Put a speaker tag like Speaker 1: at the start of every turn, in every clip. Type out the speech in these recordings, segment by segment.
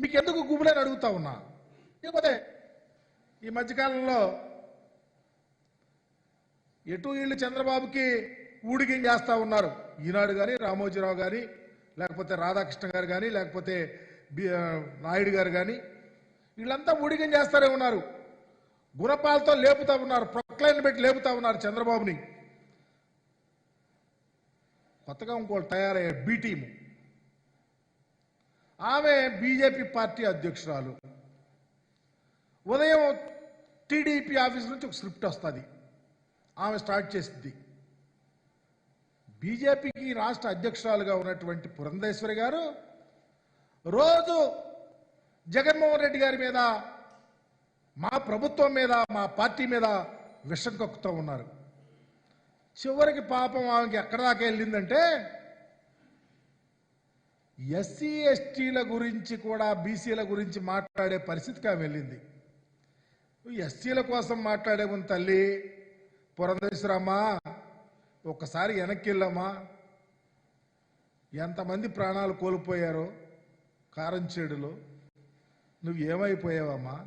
Speaker 1: మీకు ఎందుకు గుబులని అడుగుతా ఉన్నా? లేకపోతే ఈ మధ్యకాలంలో ఎటు వీళ్ళు చంద్రబాబుకి ఊడిగిం చేస్తూ ఉన్నారు? ఈనాడు కానీ రామోజీరావు కానీ లేకపోతే రాధాకృష్ణ గారు కానీ లేకపోతే బి- నాయుడు గారు కానీ వీళ్ళంతా ఊడిగిం చేస్తారే ఉన్నారు. గుణపాలతో లేపుతా ఉన్నారు ప్రొక్లైన్ పెట్టి లేపుతా ఉన్నారు చంద్రబాబుని. కొత్తగా ఇంకోళ్ళు తయారయ్యారు బి టీము. ఆమె బీజేపీ పార్టీ అధ్యక్షురాలు. ఉదయం టీడీపీ ఆఫీస్ నుంచి ఒక స్క్రిప్ట్ వస్తుంది. ఆమె స్టార్ట్ చేసింది. బీజేపీకి రాష్ట్ర అధ్యక్షురాలుగా ఉన్నటువంటి పురంధేశ్వరి గారు రోజు జగన్మోహన్ రెడ్డి గారి మీద మా ప్రభుత్వం మీద మా పార్టీ మీద విషం కక్కుతూ ఉన్నారు. చివరికి పాపం ఆమెకి ఎక్కడ దాకా వెళ్ళిందంటే ఎస్సీ ఎస్టీల గురించి కూడా బీసీల గురించి మాట్లాడే పరిస్థితికి ఆమె వెళ్ళింది. ఎస్సీల కోసం మాట్లాడే ముందు తల్లి పురంధేశ్వరమ్మా ఒక్కసారి వెనక్కి వెళ్ళమ్మా ఎంతమంది ప్రాణాలు కోల్పోయారో కారంచేడులో నువ్వు ఏమైపోయావమ్మా?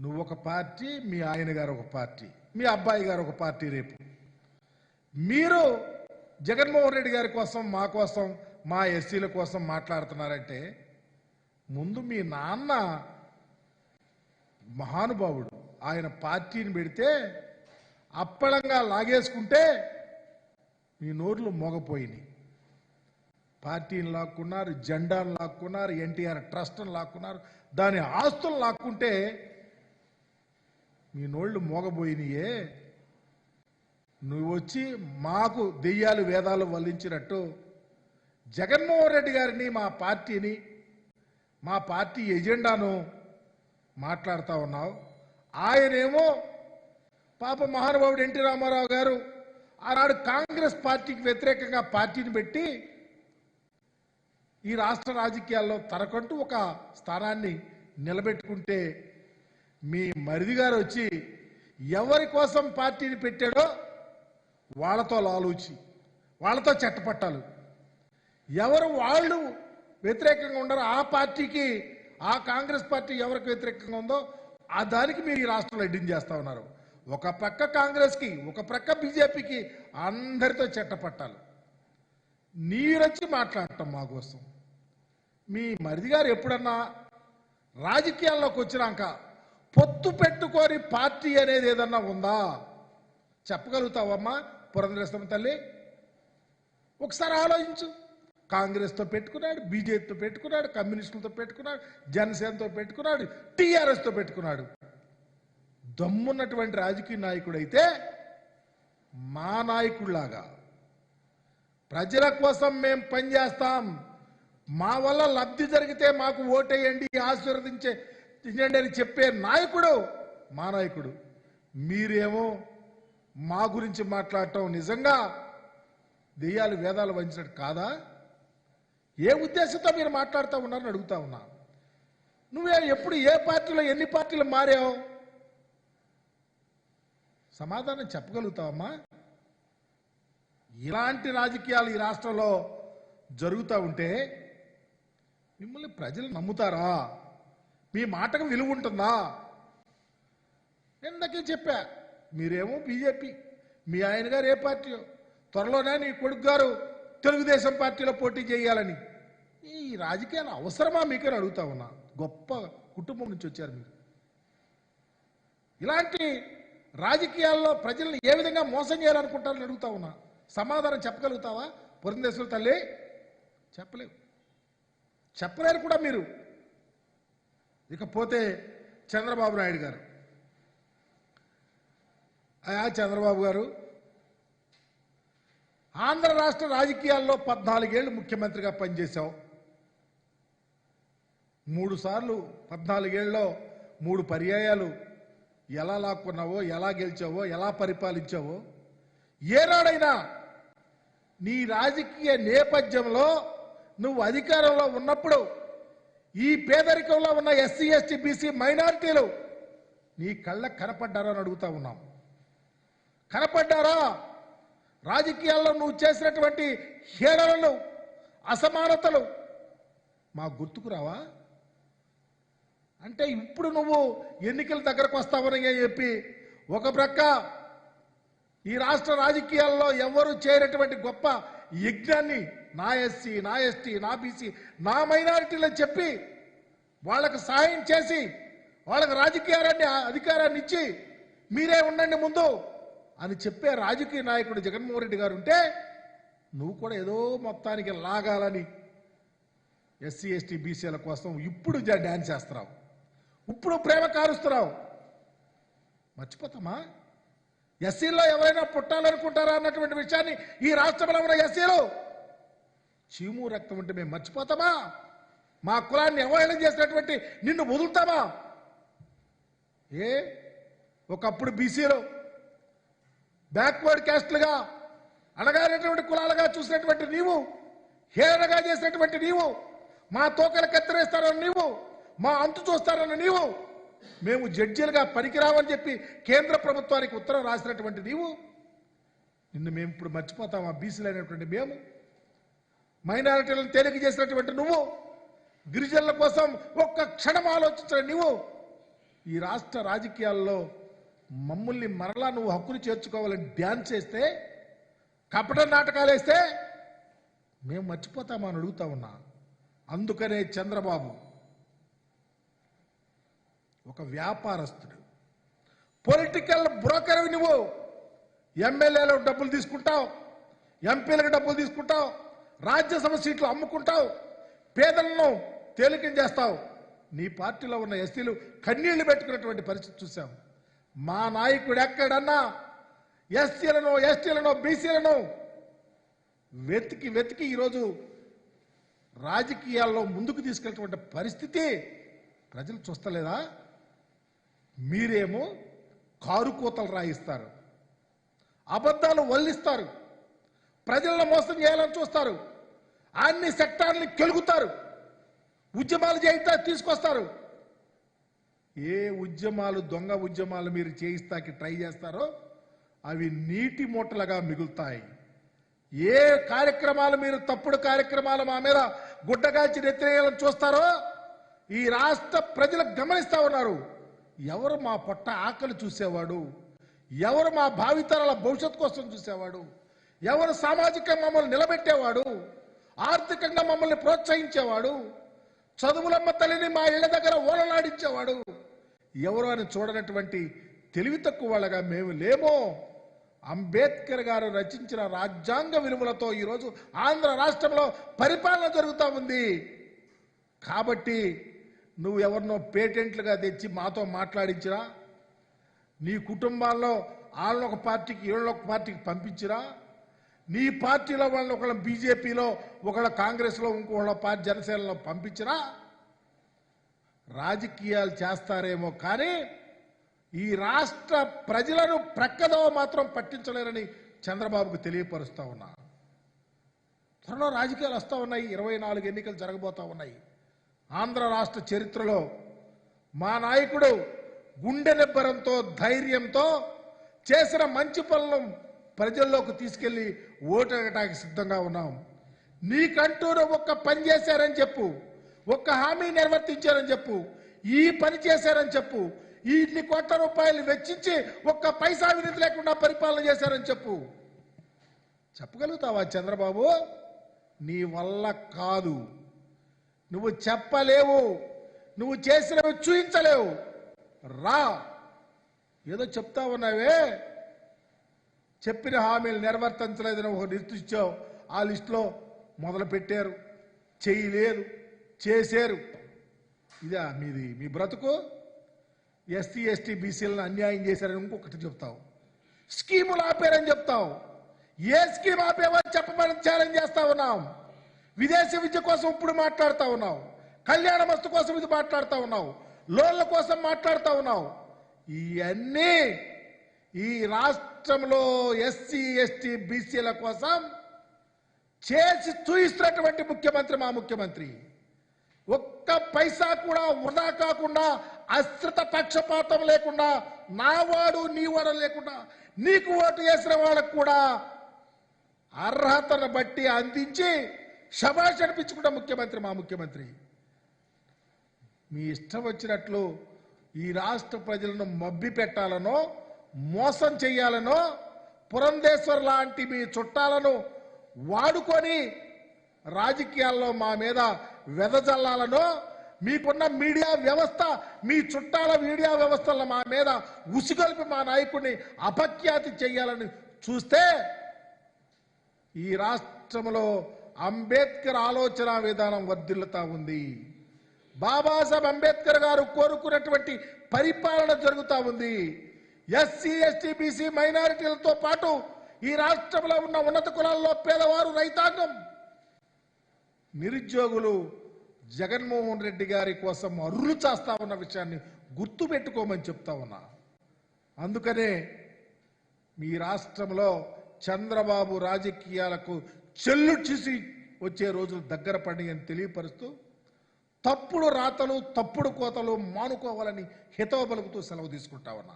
Speaker 1: నువ్వు ఒక పార్టీ మీ ఆయన గారు ఒక పార్టీ మీ అబ్బాయి గారు ఒక పార్టీ రేపు. మీరు జగన్మోహన్ రెడ్డి గారి కోసం మా కోసం మా ఎస్సీల కోసం మాట్లాడుతున్నారంటే ముందు మీ నాన్న మహానుభావుడు. ఆయన పార్టీని పెడితే అప్పళంగా లాగేసుకుంటే మీ నోర్లు మోగపోయినాయి. పార్టీని లాక్కున్నారు జెండాను లాక్కున్నారు ఎన్టీఆర్ ట్రస్ట్ని లాక్కున్నారు దాని ఆస్తులు లాక్కుంటే మీ నోళ్ళు మోగబోయినాయే. నువ్వు వచ్చి మాకు దెయ్యాలు వేదాలు వల్లించినట్టు జగన్మోహన్ రెడ్డి గారిని మా పార్టీని మా పార్టీ ఎజెండాను మాట్లాడుతూ ఉన్నావు. ఆయనేమో పాప మహానుభావుడు ఎన్టీ రామారావు గారు ఆనాడు కాంగ్రెస్ పార్టీకి వ్యతిరేకంగా పార్టీని పెట్టి ఈ రాష్ట్ర రాజకీయాల్లో తనకంటూ ఒక స్థానాన్ని నిలబెట్టుకుంటే మీ మరిది గారు వచ్చి ఎవరి కోసం పార్టీని పెట్టాడో వాళ్ళతో లాలూచి వాళ్ళతో చట్టపట్టాలు. ఎవరు వాళ్ళు వ్యతిరేకంగా ఉండరో. ఆ పార్టీకి ఆ కాంగ్రెస్ పార్టీ ఎవరికి వ్యతిరేకంగా ఉందో ఆ దానికి మీరు ఈ రాష్ట్రంలో ఎడ్డింగ్ చేస్తా ఉన్నారు. ఒక ప్రక్క కాంగ్రెస్కి ఒక ప్రక్క బీజేపీకి అందరితో చట్టపట్టాలు. నీరొచ్చి మాట్లాడటం మా కోసం. మీ మరిది గారు ఎప్పుడన్నా రాజకీయాల్లోకి వచ్చినాక పొత్తు పెట్టుకొని పార్టీ అనేది ఏదన్నా ఉందా? చెప్పగలుగుతావమ్మా? పురంధరేశ్వరం తల్లి. ఒకసారి ఆలోచించు. కాంగ్రెస్తో పెట్టుకున్నాడు బీజేపీతో పెట్టుకున్నాడు కమ్యూనిస్టులతో పెట్టుకున్నాడు జనసేనతో పెట్టుకున్నాడు టీఆర్ఎస్తో పెట్టుకున్నాడు. దమ్మున్నటువంటి రాజకీయ నాయకుడైతే మా నాయకుడిలాగా ప్రజల కోసం మేము పనిచేస్తాం మా వల్ల లబ్ధి జరిగితే మాకు ఓటేయండి ఆశీర్వదించే అని చెప్పే నాయకుడు మా నాయకుడు. మీరేమో మా గురించి మాట్లాడటం నిజంగా దెయ్యాలు వేదాలు వంచినట్టు కాదా? ఏ ఉద్దేశంతో మీరు మాట్లాడుతూ ఉన్నారని అడుగుతా ఉన్నా. నువ్వే ఎప్పుడు ఏ పార్టీలో ఎన్ని పార్టీలు మారావు? సమాధానం చెప్పగలుగుతావమ్మా? ఇలాంటి రాజకీయాలు ఈ రాష్ట్రంలో జరుగుతూ ఉంటే మిమ్మల్ని ప్రజలు నమ్ముతారా? మీ మాటకు విలువ ఉంటుందా? ఇందాకే చెప్పా? మీరేమో బీజేపీ. మీ ఆయన గారు ఏ పార్టీయో త్వరలోనే నీ కొడుకు గారు తెలుగుదేశం పార్టీలో పోటీ చేయాలని. ఈ రాజకీయాలు అవసరమా మీకని అడుగుతా ఉన్నా. గొప్ప కుటుంబం నుంచి వచ్చారు మీరు. ఇలాంటి రాజకీయాల్లో ప్రజల్ని ఏ విధంగా మోసం చేయాలనుకుంటారని అడుగుతా ఉన్నా. సమాధానం చెప్పగలుగుతావా? పురంధేశ్వర తల్లి చెప్పలేవు. చెప్పలేరు కూడా మీరు. ఇకపోతే చంద్రబాబు నాయుడు గారు. అయా చంద్రబాబు గారు? ఆంధ్ర రాష్ట్ర రాజకీయాల్లో పద్నాలుగేళ్ళు ముఖ్యమంత్రిగా పనిచేశావు. మూడు సార్లు పద్నాలుగేళ్ళలో మూడు పర్యాయాలు ఎలా లాక్కున్నావో ఎలా గెలిచావో ఎలా పరిపాలించావో ఏనాడైనా నీ రాజకీయ నేపథ్యంలో నువ్వు అధికారంలో ఉన్నప్పుడు ఈ పేదరికంలో ఉన్న ఎస్సీ ఎస్టీ బీసీ మైనారిటీలు నీ కళ్ళకు కనపడ్డారని అని అడుగుతా ఉన్నాం. కనపడ్డారా? రాజకీయాల్లో నువ్వు చేసినటువంటి హేళనలు అసమానతలు మా గుర్తుకు రావా? అంటే ఇప్పుడు నువ్వు ఎన్నికల దగ్గరకు వస్తావని చెప్పి ఒక ప్రక్క ఈ రాష్ట్ర రాజకీయాల్లో ఎవరు చేయనటువంటి గొప్ప యజ్ఞాన్ని నా ఎస్సీ నా ఎస్టీ నా బీసీ నా మైనారిటీలని చెప్పి వాళ్ళకు సహాయం చేసి వాళ్ళకు రాజకీయాన్ని అధికారాన్ని ఇచ్చి మీరే ఉండండి ముందు. అని చెప్పే రాజకీయ నాయకుడు జగన్మోహన్ రెడ్డి గారు ఉంటే నువ్వు కూడా ఏదో మొత్తానికి లాగాలని ఎస్సీ ఎస్టీ బీసీల కోసం ఇప్పుడు జ- చేస్తున్నావు. ఇప్పుడు ప్రేమ కారుస్తున్నావు. మర్చిపోతామా? ఎస్సీలో ఎవరైనా పుట్టాలనుకుంటారా అన్నటువంటి విషయాన్ని ఈ రాష్ట్రంలో ఉన్న ఎస్సీలు చీము రక్తం ఉంటే మేము మర్చిపోతామా? మా కులాన్ని అవహేళన చేసినటువంటి నిన్ను వదులుతామా? ఏ? ఒకప్పుడు బీసీలో బ్యాక్వర్డ్ క్యాస్ట్లుగా అణగారినటువంటి కులాలుగా చూసినటువంటి నీవు హేళనగా చేసినటువంటి నీవు మా తోకలు కత్తిరేస్తారని నీవు మా అంతు చూస్తారని నీవు మేము జడ్జీలుగా పనికిరావని చెప్పి కేంద్ర ప్రభుత్వానికి ఉత్తరం రాసినటువంటి నీవు నిన్ను మేము ఇప్పుడు మర్చిపోతాం బీసీలు అయినటువంటి మేము మైనారిటీలను తేలిక చేసినటువంటి నువ్వు గిరిజనుల కోసం ఒక్క క్షణం ఆలోచించిన నువ్వు ఈ రాష్ట్ర రాజకీయాల్లో మమ్మల్ని మరలా నువ్వు హక్కుని చేర్చుకోవాలని డ్యాన్ చేస్తే కపట నాటకాలు వేస్తే మేము మర్చిపోతామా అని అడుగుతా ఉన్నా. అందుకనే చంద్రబాబు ఒక వ్యాపారస్తుడు. పొలిటికల్ బ్రోకర్ నువ్వు. ఎమ్మెల్యేలకు డబ్బులు తీసుకుంటావు ఎంపీలకు డబ్బులు తీసుకుంటావు రాజ్యసభ సీట్లు అమ్ముకుంటావు పేదలను తేలికం చేస్తావు. నీ పార్టీలో ఉన్న ఎస్టీలు కన్నీళ్ళు పెట్టుకున్నటువంటి పరిస్థితి చూసాము. మా నాయకుడు ఎక్కడన్నా? ఎస్సీలను ఎస్టీలను బీసీలను? వెతికి వెతికి ఈరోజు రాజకీయాల్లో ముందుకు తీసుకెళ్ళటువంటి పరిస్థితి ప్రజలు చూస్తలేదా? మీరేమో కారు కూతలు రాయిస్తారు. అబద్ధాలు వల్లిస్తారు. ప్రజలను మోసం చేయాలని చూస్తారు. అన్ని సెక్టార్ని కెలుగుతారు. ఉద్యమాలు చేయిస్తా తీసుకొస్తారు. ఏ ఉద్యమాలు దొంగ ఉద్యమాలు మీరు చేయిస్తాకి ట్రై చేస్తారో అవి నీటి మూటలుగా మిగులుతాయి. ఏ కార్యక్రమాలు మీరు తప్పుడు కార్యక్రమాలు మా మీద గుడ్డగాల్చి నెత్తిరేయాలని చూస్తారో ఈ రాష్ట్ర ప్రజలు గమనిస్తా ఉన్నారు. ఎవరు మా పొట్ట ఆకలి చూసేవాడు? ఎవరు మా భావితరాల భవిష్యత్తు కోసం చూసేవాడు? ఎవరు సామాజికంగా మమ్మల్ని నిలబెట్టేవాడు? ఆర్థికంగా మమ్మల్ని ప్రోత్సహించేవాడు? చదువులమ్మ తల్లిని మా ఇళ్ళ దగ్గర ఓలలాడించేవాడు ఎవరు అని చూడనటువంటి తెలివి తక్కువ వాళ్ళగా మేము లేమో? అంబేద్కర్ గారు రచించిన రాజ్యాంగ విలువలతో ఈరోజు ఆంధ్ర రాష్ట్రంలో పరిపాలన జరుగుతూ ఉంది. కాబట్టి నువ్వు ఎవరినో పేటెంట్లుగా తెచ్చి మాతో మాట్లాడించిరా? నీ కుటుంబాల్లో వాళ్ళని ఒక పార్టీకి వీళ్ళని ఒక పార్టీకి పంపించిరా? నీ పార్టీలో వాళ్ళని ఒకళ్ళ బీజేపీలో ఒకళ్ళ కాంగ్రెస్లో ఇంకోళ్ళ పార్టీ జనసేనలో పంపించినా రాజకీయాలు చేస్తారేమో కానీ ఈ రాష్ట్ర ప్రజలను ప్రక్కదో మాత్రం పట్టించలేరని చంద్రబాబుకు తెలియపరుస్తా ఉన్నా. త్వరలో రాజకీయాలు వస్తూ ఉన్నాయి. ఇరవై నాలుగు ఎన్నికలు జరగబోతా ఉన్నాయి. ఆంధ్ర రాష్ట్ర చరిత్రలో మా నాయకుడు గుండె నిబ్బరంతో ధైర్యంతో చేసిన మంచి పనులను ప్రజల్లోకి తీసుకెళ్ళి ఓటు సిద్ధంగా ఉన్నాం. నీకంటూ ఒక్క పని చేశారని చెప్పు. ఒక్క హామీ నిర్వర్తించారని చెప్పు. ఈ పని చేశారని చెప్పు. ఈ ఇన్ని కోట్ల రూపాయలు వెచ్చించి ఒక్క పైసా అవినీతి లేకుండా పరిపాలన చేశారని చెప్పు. చెప్పగలుగుతావా చంద్రబాబు? నీ వల్ల కాదు. నువ్వు చెప్పలేవు. నువ్వు చేసినవి చూయించలేవు. రా. ఏదో చెప్తా ఉన్నావే? చెప్పిన హామీలు నెరవేర్తించలేదని ఒక లిస్టు ఇచ్చావు ఆ లిస్టులో మొదలు పెట్టారు చేయలేదు. చేశారు. ఇదా మీది మీ బ్రతుకు? ఎస్సీ ఎస్టీ బీసీలను అన్యాయం చేశారని ఇంకొకటి చెప్తావు. స్కీములు ఆపారని చెప్తావు. ఏ స్కీమ్ ఆపేవని చెప్పమని ఛాలెంజ్ చేస్తా ఉన్నాం విదేశీ విద్య కోసం ఇప్పుడు మాట్లాడుతూ ఉన్నావు. కళ్యాణ మస్తు కోసం ఇది మాట్లాడుతూ ఉన్నావు. లోన్ల కోసం మాట్లాడుతూ ఉన్నావు. ఇవన్నీ ఈ రాష్ట్రంలో ఎస్సీ ఎస్టీ బీసీల కోసం చేసి చూయిస్తున్నటువంటి ముఖ్యమంత్రి మా ముఖ్యమంత్రి. ఒక్క పైసా కూడా వృధా కాకుండా అశ్రిత పక్షపాతం లేకుండా నా వాడు నీ వాడు లేకుండా నీకు ఓటు వేసిన వాళ్ళకు కూడా అర్హతను బట్టి అందించి శబాష్ అనిపించుకుంటా ముఖ్యమంత్రి మా ముఖ్యమంత్రి. మీ ఇష్టం వచ్చినట్లు ఈ రాష్ట్ర ప్రజలను మబ్బి పెట్టాలనో మోసం చేయాలనో పురంధేశ్వర్ లాంటి మీ చుట్టాలను వాడుకొని రాజకీయాల్లో మా మీద వెదజల్లాలనో మీకున్న మీడియా వ్యవస్థ మీ చుట్టాల మీడియా వ్యవస్థల మా మీద ఉసిగొల్పి మా నాయకుడిని అపఖ్యాతి చేయాలని చూస్తే ఈ రాష్ట్రంలో అంబేద్కర్ ఆలోచన విధానం వర్ధిల్లుతా ఉంది. బాబాసాహెబ్ అంబేద్కర్ గారు కోరుకున్నటువంటి పరిపాలన జరుగుతూ ఉంది. ఎస్సీ ఎస్టీ బీసీ మైనారిటీలతో పాటు ఈ రాష్ట్రంలో ఉన్న ఉన్నత కులాల్లో పేదవారు రైతాంగం నిరుద్యోగులు జగన్మోహన్ రెడ్డి గారి కోసం అర్రులు చేస్తా ఉన్న విషయాన్ని గుర్తు పెట్టుకోమని చెప్తా ఉన్నా. అందుకనే మీ రాష్ట్రంలో చంద్రబాబు రాజకీయాలకు చెల్లు చూసి వచ్చే రోజులు దగ్గర పడి అని తెలియపరుస్తూ తప్పుడు రాతలు తప్పుడు కోతలు మానుకోవాలని హితవ పలుకుతూ సెలవు తీసుకుంటా ఉన్నా.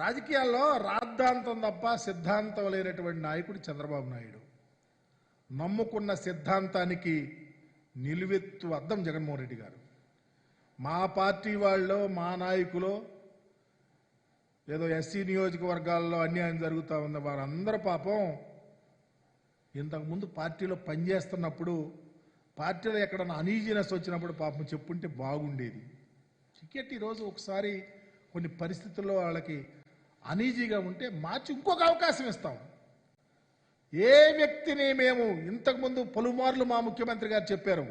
Speaker 1: రాజకీయాల్లో రాద్ధాంతం తప్ప సిద్ధాంతం లేనటువంటి నాయకుడు చంద్రబాబు నాయుడు. నమ్ముకున్న సిద్ధాంతానికి నిలువెత్తు అద్దం జగన్మోహన్ రెడ్డి గారు. మా పార్టీ వాళ్ళు మా నాయకులు ఏదో ఎస్సీ నియోజకవర్గాల్లో అన్యాయం జరుగుతూ ఉంది వారందరూ పాపం ఇంతకుముందు పార్టీలో పనిచేస్తున్నప్పుడు పార్టీలో ఎక్కడన్నా అనీజినెస్ వచ్చినప్పుడు పాపం చెప్పుంటే బాగుండేది. టికెట్ ఈరోజు ఒకసారి కొన్ని పరిస్థితుల్లో వాళ్ళకి అనీజీగా ఉంటే మార్చి ఇంకొక అవకాశం ఇస్తాం. ఏ వ్యక్తిని మేము ఇంతకుముందు పలుమార్లు మా ముఖ్యమంత్రి గారు చెప్పారు.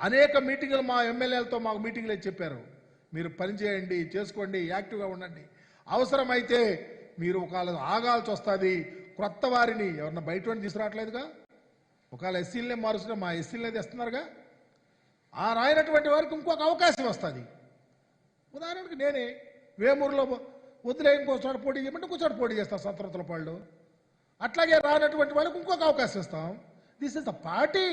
Speaker 1: అనేక మీటింగులు మా ఎమ్మెల్యేలతో మాకు మీటింగ్లే చెప్పారు. మీరు పనిచేయండి చేసుకోండి యాక్టివ్గా ఉండండి. అవసరమైతే మీరు ఒకవేళ ఆగాల్సి వస్తుంది క్రొత్త వారిని ఎవరన్నా బయట తీసుకురావట్లేదుగా? ఒకవేళ ఎస్సీలనే మారుస్తున్నా మా ఎస్సీలనే తెస్తున్నారుగా? ఆ రాయినటువంటి వారికి ఇంకొక అవకాశం వస్తుంది. ఉదాహరణకు నేనే వేమూరులో వదిలే ఇంకో పోటీ చేయమంటే ఇంకో పోటీ చేస్తాం సంతృప్తుల పాళ్ళు. అట్లాగే రానటువంటి వాళ్ళకి ఇంకొక అవకాశం ఇస్తాం. దిస్ ఇస్ ద పార్టీ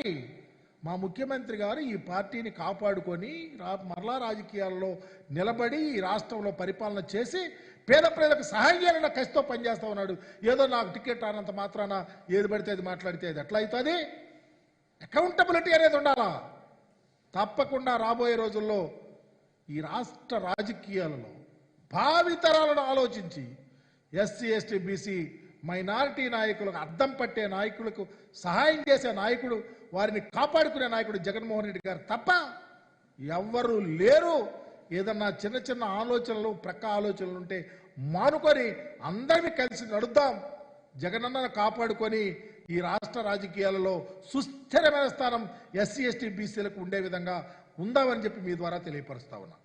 Speaker 1: మా ముఖ్యమంత్రి గారు ఈ పార్టీని కాపాడుకొని రా మరలా రాజకీయాల్లో నిలబడి ఈ రాష్ట్రంలో పరిపాలన చేసి పేద ప్రజలకు సహాయం చేయాలన్న కసితో పనిచేస్తా ఉన్నాడు. ఏదో నాకు టికెట్ రానంత మాత్రాన ఏది పడితే అది మాట్లాడితే అది ఎట్లా అవుతుంది? అకౌంటబిలిటీ అనేది ఉండాలా? తప్పకుండా రాబోయే రోజుల్లో ఈ రాష్ట్ర రాజకీయాలలో భావితరాలను ఆలోచించి ఎస్సీ ఎస్టీ బీసీ మైనారిటీ నాయకులకు అద్దం పట్టే నాయకులకు సహాయం చేసే నాయకుడు వారిని కాపాడుకునే నాయకుడు జగన్మోహన్ రెడ్డి గారు తప్ప ఎవ్వరూ లేరు. ఏదన్నా చిన్న చిన్న ఆలోచనలు ప్రక్క ఆలోచనలు ఉంటే మానుకొని అందరినీ కలిసి నడుద్దాం. జగనన్నను కాపాడుకొని ఈ రాష్ట్ర రాజకీయాలలో సుస్థిరమైన స్థానం ఎస్సీ ఎస్టీ బీసీలకు ఉండే విధంగా ఉందామని చెప్పి మీ ద్వారా తెలియపరుస్తా ఉన్నా.